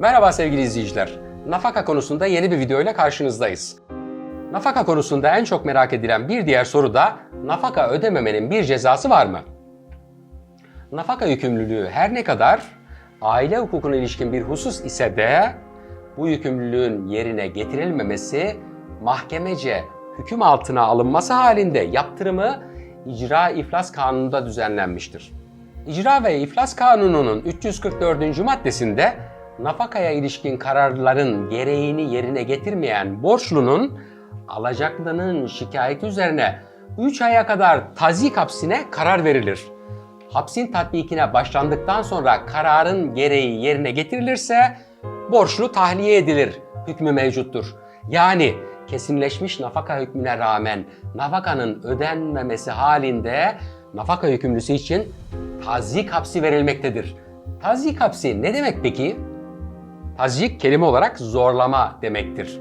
Merhaba sevgili izleyiciler. Nafaka konusunda yeni bir video ile karşınızdayız. Nafaka konusunda en çok merak edilen bir diğer soru da nafaka ödememenin bir cezası var mı? Nafaka yükümlülüğü her ne kadar aile hukukuna ilişkin bir husus ise de bu yükümlülüğün yerine getirilmemesi mahkemece hüküm altına alınması halinde yaptırımı icra iflas kanununda düzenlenmiştir. İcra ve İflas Kanunu'nun 344. maddesinde nafakaya ilişkin kararların gereğini yerine getirmeyen borçlunun alacaklının şikayeti üzerine 3 aya kadar tazik hapsine karar verilir. Hapsin tatbikine başlandıktan sonra kararın gereği yerine getirilirse borçlu tahliye edilir hükmü mevcuttur. Yani kesinleşmiş nafaka hükmüne rağmen nafakanın ödenmemesi halinde nafaka yükümlüsü için tazik hapsi verilmektedir. Tazik hapsi ne demek peki? Tazik kelime olarak zorlama demektir.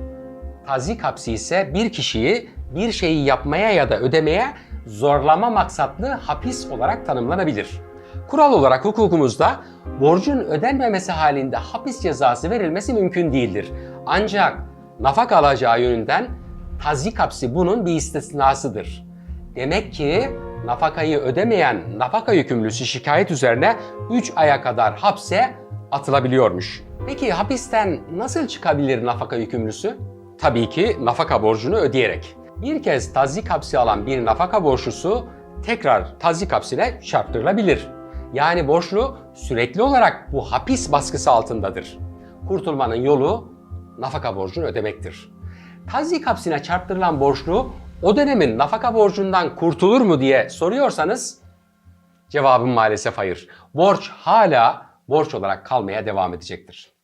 Tazik hapsi ise bir kişiyi bir şeyi yapmaya ya da ödemeye zorlama maksatlı hapis olarak tanımlanabilir. Kural olarak hukukumuzda borcun ödenmemesi halinde hapis cezası verilmesi mümkün değildir. Ancak nafaka alacağı yönünden tazik hapsi bunun bir istisnasıdır. Demek ki nafakayı ödemeyen nafaka yükümlüsü şikayet üzerine 3 aya kadar hapse atılabiliyormuş. Peki hapisten nasıl çıkabilir nafaka yükümlüsü? Tabii ki nafaka borcunu ödeyerek. Bir kez tazik hapsi alan bir nafaka borçlusu tekrar tazik hapsine çarptırılabilir. Yani borçlu sürekli olarak bu hapis baskısı altındadır. Kurtulmanın yolu nafaka borcunu ödemektir. Tazik hapsine çarptırılan borçlu o dönemin nafaka borcundan kurtulur mu diye soruyorsanız cevabım maalesef hayır. Borç hala borç olarak kalmaya devam edecektir.